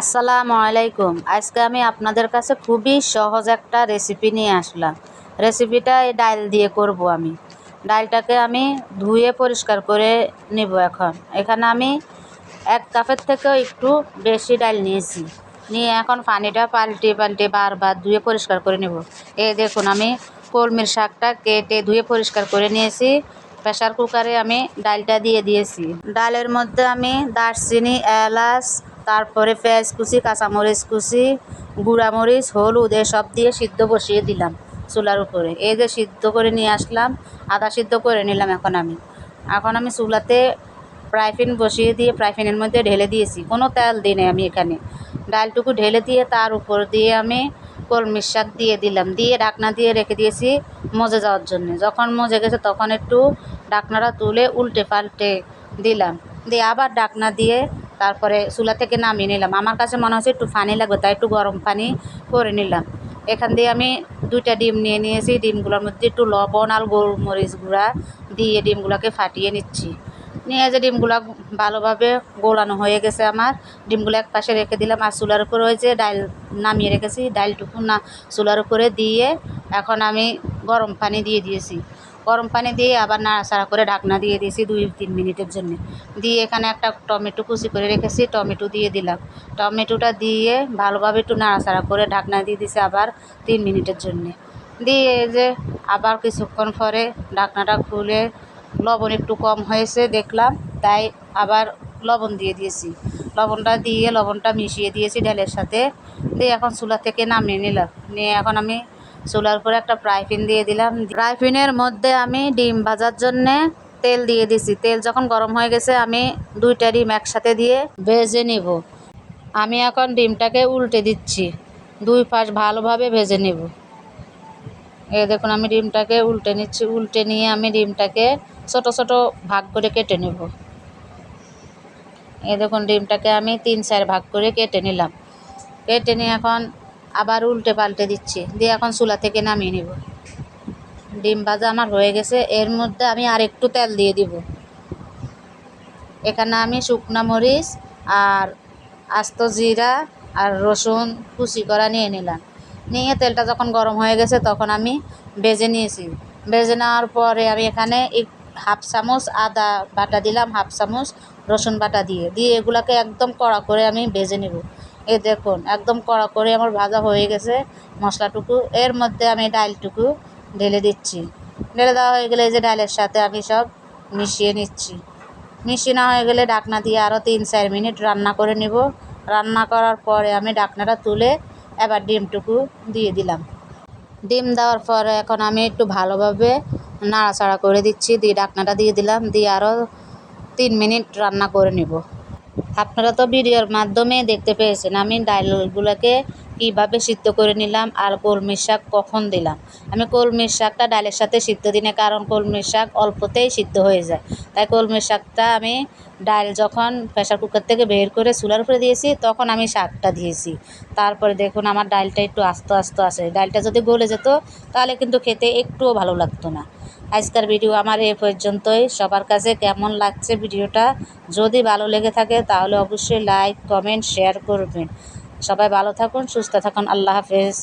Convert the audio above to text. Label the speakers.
Speaker 1: আসসালামু আলাইকুম। আজকে আমি আপনাদের কাছে খুবই সহজ একটা রেসিপি নিয়ে আসলাম। রেসিপিটা এই ডাল দিয়ে করব আমি। ডালটাকে আমি ধুয়ে পরিষ্কার করে নিব এখন। এখানে আমি এক কাপের থেকেও একটু বেশি ডাল নিয়েছি। নিয়ে এখন পানিটা পাল্টে পাল্টে বারবার ধুয়ে পরিষ্কার করে নেব। এই দেখুন, আমি কলমির শাকটা কেটে ধুয়ে পরিষ্কার করে নিয়েছি। প্রেশার কুকারে আমি ডালটা দিয়ে দিয়েছি। ডালের মধ্যে আমি দারচিনি, এলাচ তারপরে পেঁয়াজ কুচি, কাঁচামরিচ কুচি, গুঁড়ামরিচ, হলুদ, এসব দিয়ে সিদ্ধ বসিয়ে দিলাম চুলার উপরে। এই যে সিদ্ধ করে নিয়ে আসলাম, আদা সিদ্ধ করে নিলাম এখন আমি। এখন আমি চুলাতে ফ্রাইপ্যান বসিয়ে দিয়ে ফ্রাইপ্যানের মধ্যে ঢেলে দিয়েছি। কোনো তেল দিই নাই আমি এখানে। ডালটুকু ঢেলে দিয়ে তার উপর দিয়ে আমি কলমির শাক দিয়ে দিলাম। দিয়ে ডাকনা দিয়ে রেখে দিয়েছি মজে যাওয়ার জন্য। যখন মজে গেছে তখন একটু ডাকনাটা তুলে উল্টে পাল্টে দিলাম। দিয়ে আবার ডাকনা দিয়ে তারপরে চুলা থেকে নামিয়ে নিলাম। আমার কাছে মনে হচ্ছে একটু পানি লাগবে, তাই একটু গরম পানি করে নিলাম। এখান দিয়ে আমি দুইটা ডিম নিয়ে নিয়েছি। ডিমগুলোর মধ্যে একটু লবণ আর গোলমরিচ গুঁড়া দিয়ে ডিমগুলোকে ফাটিয়ে নিচ্ছি। নিয়ে যে ডিমগুলো ভালোভাবে গোলানো হয়ে গেছে আমার, ডিমগুলো এক পাশে রেখে দিলাম আর চুলার উপরে ওই যে ডাল নামিয়ে রেখেছি। ডালটুকু না, চুলার উপরে দিয়ে এখন আমি গরম পানি দিয়ে দিয়েছি। গরম পানি দিয়ে আবার নাড়াচাড়া করে ঢাকনা দিয়ে দিয়েছি দুই তিন মিনিটের জন্য। দিয়ে এখানে একটা টমেটো কুচি করে রেখেছি, টমেটো দিয়ে দিলাম। টমেটোটা দিয়ে ভালোভাবে একটু নাড়াচাড়া করে ঢাকনা দিয়ে দিয়েছি আবার তিন মিনিটের জন্য। দিয়ে যে আবার কিছুক্ষণ পরে ঢাকনাটা খুলে লবণ একটু কম হয়েছে দেখলাম, তাই আবার লবণ দিয়ে দিয়েছি। লবণটা দিয়ে লবণটা মিশিয়ে দিয়েছি ডালের সাথে। দিয়ে এখন চুলা থেকে নামিয়ে নিলাম। নিয়ে এখন আমি চুলার উপরে একটা ফ্রাই প্যান দিয়ে দিলাম। ফ্রাই প্যানের মধ্যে আমি ডিম ভাজার জন্যে তেল দিয়ে দিছি। তেল যখন গরম হয়ে গেছে, আমি দুইটা ডিম একসাথে দিয়ে ভেজে নিব। আমি এখন ডিমটাকে উল্টে দিচ্ছি। দুই পাশ ভালোভাবে ভেজে নেব। এ দেখুন, আমি ডিমটাকে উল্টে নিচ্ছি। উল্টে নিয়ে আমি ডিমটাকে ছোট ছোট ভাগ করে কেটে নেব। এ দেখুন, ডিমটাকে আমি তিন চার ভাগ করে কেটে নিলাম। কেটে নিয়ে এখন আবার উল্টে পাল্টে দিচ্ছি। দিয়ে এখন চুলা থেকে নামিয়ে নিব। ডিম ভাজা আমার হয়ে গেছে। এর মধ্যে আমি আর একটু তেল দিয়ে দিব। এখানে আমি শুকনো মরিচ আর আস্ত জিরা আর রসুন কুচি করা নিয়ে নিলাম। নিয়ে তেলটা যখন গরম হয়ে গেছে তখন আমি ভেজে নিয়েছি। ভেজে নেওয়ার পরে আমি এখানে হাফ চামচ আদা বাটা দিলাম, হাফ চামচ রসুন বাটা দিয়ে। দিয়ে এগুলাকে একদম কড়া করে আমি ভেজে নেব। এ দেখুন, একদম কড়া করে আমার ভাজা হয়ে গেছে মশলাটুকু। এর মধ্যে আমি ডালটুকু ঢেলে দিচ্ছি। ঢেলে দেওয়া হয়ে গেলে এই যে ডালের সাথে আমি সব মিশিয়ে নিচ্ছি। মিশিয়ে না হয়ে গেলে ডাকনা দিয়ে আরও তিন চার মিনিট রান্না করে নিব। রান্না করার পরে আমি ডাকনাটা তুলে এবার ডিমটুকু দিয়ে দিলাম। ডিম দেওয়ার পরে এখন আমি একটু ভালোভাবে নাড়াচাড়া করে দিচ্ছি। দিয়ে ডাকনাটা দিয়ে দিলাম। দিয়ে আরও তিন মিনিট রান্না করে নেব। আপনারা তো ভিডিওর মাধ্যমে দেখতে পেয়েছেন। আমি ডালগুলোকে কীভাবে সিদ্ধ করে নিলাম আর কলমির শাক কখন দিলাম। আমি কলমির শাকটা ডালের সাথে সিদ্ধ দিই না কারণ কলমির শাক অল্পতেই সিদ্ধ হয়ে যায়। তাই কলমির শাকটা আমি ডাল যখন প্রেশার কুকার থেকে বের করে চুলার উপরে দিয়েছি, তখন আমি শাকটা দিয়েছি। তারপরে দেখুন আমার ডালটা একটু আস্ত আস্ত আসে ডালটা যদি গলে যেত, তাহলে কিন্তু খেতে একটুও ভালো লাগতো না। আজকের ভিডিও আমার এ পর্যন্তই। সবার কাছে কেমন লাগছে ভিডিওটা? যদি ভালো লেগে থাকে তাহলে অবশ্যই লাইক কমেন্ট শেয়ার করবেন। সবাই ভালো থাকুন, সুস্থ থাকুন। আল্লাহ হাফেজ।